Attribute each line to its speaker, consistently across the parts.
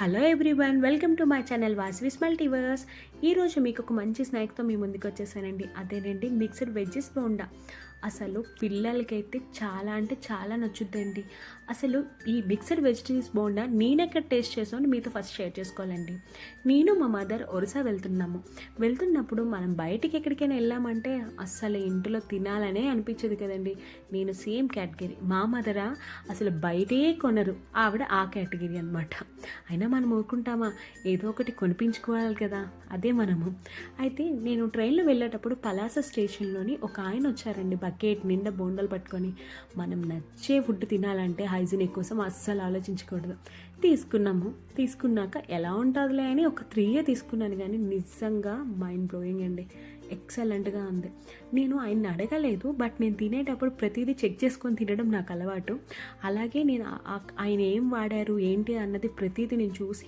Speaker 1: Hello everyone welcome to my channel Vasvi multiverse ఈరోజు మీకు ఒక మంచి స్నాక్తో మీ ముందుకు వచ్చేసానండి. అదేనండి మిక్స్డ్ వెజ్జెస్ బోండా. అసలు పిల్లలకైతే చాలా అంటే చాలా నచ్చుద్దండి. అసలు ఈ మిక్సడ్ వెజిటేబుల్స్ బోండా నేను ఎక్కడ టేస్ట్ చేసామని మీతో ఫస్ట్ షేర్ చేసుకోవాలండి. నేను మా మదర్ ఒరిసా వెళ్తున్నాము. వెళ్తున్నప్పుడు మనం బయటికి ఎక్కడికైనా వెళ్ళామంటే అస్సలు ఇంట్లో తినాలనే అనిపించదు కదండి. నేను సేమ్ కేటగిరీ. మా మదరా అసలు బయటే కొనరు. ఆవిడ ఆ కేటగిరీ అనమాట అయినా మనం ఊరుకుంటామా? ఏదో ఒకటి కొనిపించుకోవాలి కదా. అదే మనము. అయితే నేను ట్రైన్లో వెళ్ళేటప్పుడు పలాస స్టేషన్లోని ఒక ఆయన వచ్చారండి బకెట్ నిండా బోండలు పట్టుకొని మనం నచ్చే ఫుడ్ తినాలంటే హైజీనిక్ కోసం అస్సలు ఆలోచించకూడదు. తీసుకున్నాము. తీసుకున్నాక ఎలా ఉంటుందిలే అని ఒక త్రీయే తీసుకున్నాను కానీ నిజంగా మైండ్ బ్లోయింగ్ అండి. ఎక్సలెంట్గా ఉంది. నేను ఆయన్ని అడగలేదు బట్ నేను తినేటప్పుడు ప్రతిదీ చెక్ చేసుకొని తినడం నాకు అలవాటు. అలాగే నేను ఆయన ఏం వాడారు ఏంటి అన్నది ప్రతిదీ నేను చూసి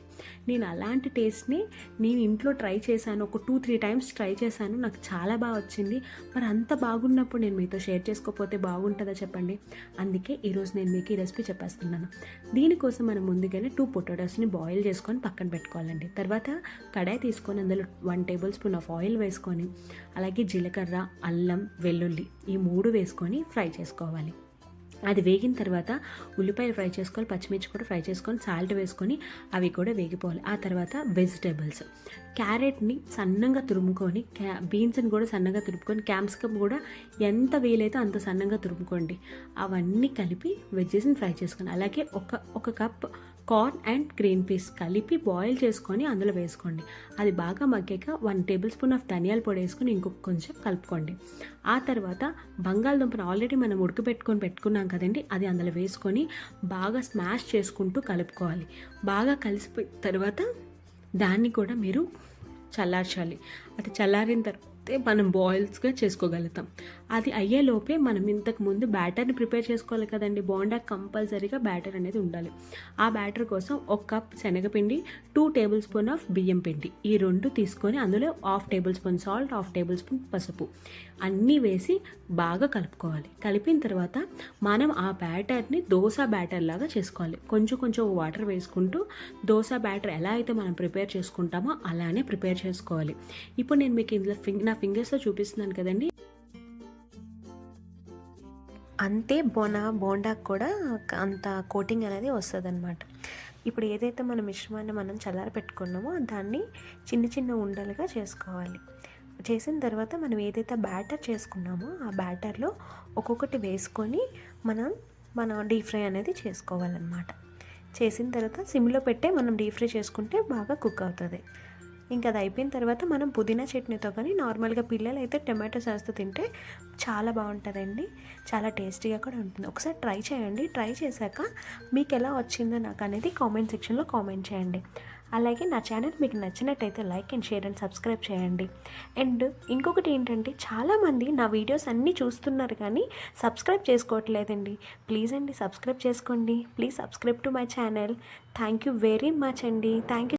Speaker 1: నేను అలాంటి టేస్ట్ని నేను ఇంట్లో ట్రై చేశాను ఒక టూ త్రీ టైమ్స్ ట్రై చేశాను నాకు చాలా బాగా వచ్చింది. మరి అంత బాగున్నప్పుడు నేను మీతో షేర్ చేసుకోకపోతే బాగుంటుందా చెప్పండి? అందుకే ఈరోజు నేను మీకు ఈ రెసిపీ చెప్పేస్తున్నాను. దీనికోసం మనం ముందుగానే టూ పొటాటోస్ని బాయిల్ చేసుకొని పక్కన పెట్టుకోవాలండి. తర్వాత కడాయి తీసుకొని అందులో one tablespoon of oil వేసుకొని అలాగే జీలకర్ర అల్లం వెల్లుల్లి ఈ మూడు వేసుకొని ఫ్రై చేసుకోవాలి. అది వేగిన తర్వాత ఉల్లిపాయలు ఫ్రై చేసుకోవాలి పచ్చిమిర్చి కూడా ఫ్రై చేసుకొని సాల్ట్ వేసుకొని అవి కూడా వేగిపోవాలి. ఆ తర్వాత వెజిటేబుల్స్. క్యారెట్ని సన్నగా తురుముకొని క్యా బీన్స్ని కూడా సన్నగా తురుముకొని క్యాప్సికమ్ కూడా ఎంత వీలైతే అంత సన్నగా తురుముకోండి అవన్నీ కలిపి వెజ్జెస్ని ఫ్రై చేసుకోండి. అలాగే ఒక ఒక cup corn and green peas కలిపి బాయిల్ చేసుకొని అందులో వేసుకోండి. అది బాగా మగ్గాక వన్ టేబుల్ స్పూన్ ఆఫ్ ధనియాల పొడి వేసుకొని ఇంకొక కొంచెం కలుపుకోండి. ఆ తర్వాత బంగాళదుంపను ఆల్రెడీ మనం ఉడకబెట్టుకొని పెట్టుకున్నాం కదండి అది అందులో వేసుకొని బాగా స్మాష్ చేసుకుంటూ కలుపుకోవాలి. బాగా కలిసిపోయిన తర్వాత దాన్ని కూడా మీరు చల్లార్చాలి. అది చల్లారిన తర్వాతే మనం బాయిల్స్గా చేసుకోగలుగుతాం. అది అయ్యేలోపే మనం ఇంతకు ముందు బ్యాటర్ని ప్రిపేర్ చేసుకోవాలి కదండి. బోండా కంపల్సరీగా బ్యాటర్ అనేది ఉండాలి. ఆ బ్యాటర్ కోసం ఒక కప్ శనగపిండి టూ టేబుల్ స్పూన్ ఆఫ్ బియ్యం పిండి. ఈ రెండు తీసుకొని అందులో half tablespoon salt half tablespoon పసుపు. అన్నీ వేసి బాగా కలుపుకోవాలి. కలిపిన తర్వాత మనం ఆ బ్యాటర్ని దోశ బ్యాటర్ లాగా చేసుకోవాలి. కొంచెం కొంచెం వాటర్ వేసుకుంటూ దోశ బ్యాటర్ ఎలా అయితే మనం ప్రిపేర్ చేసుకుంటామో అలానే ప్రిపేర్ చేసుకోవాలి. ఇప్పుడు నేను మీకు ఇందులో ఫింగ్ నా ఫింగర్స్తో చూపిస్తున్నాను కదండి. అంతే బోనా బోండాకు కూడా అంత కోటింగ్ అనేది వస్తుంది అనమాట ఇప్పుడు ఏదైతే మన మిశ్రమాన్ని మనం చల్లార పెట్టుకున్నామో దాన్ని చిన్న చిన్న ఉండలుగా చేసుకోవాలి. చేసిన తర్వాత మనం ఏదైతే బ్యాటర్ చేసుకున్నామో ఆ బ్యాటర్లో ఒక్కొక్కటి వేసుకొని మనం మన డీప్ ఫ్రై అనేది చేసుకోవాలన్నమాట. చేసిన తర్వాత సిమ్లో పెట్టే మనం డీప్ ఫ్రై చేసుకుంటే బాగా కుక్ అవుతుంది. ఇంకా అది అయిపోయిన తర్వాత మనం పుదీనా చట్నీతో కానీ నార్మల్గా పిల్లలు అయితే టమాటో సాస్తో తింటే చాలా బాగుంటుందండి. చాలా టేస్టీగా కూడా ఉంటుంది. ఒకసారి ట్రై చేయండి. ట్రై చేశాక మీకు ఎలా వచ్చిందో నాకు అనేది కామెంట్ సెక్షన్లో కామెంట్ చేయండి. అలాగే నా ఛానల్ మీకు నచ్చినట్టయితే like and share and subscribe చేయండి. అండ్ ఇంకొకటి ఏంటంటే చాలామంది నా వీడియోస్ అన్నీ చూస్తున్నారు కానీ సబ్స్క్రైబ్ చేసుకోవట్లేదండి. ప్లీజ్ అండి సబ్స్క్రైబ్ చేసుకోండి. Please subscribe to my channel. Thank you very much అండి. Thank you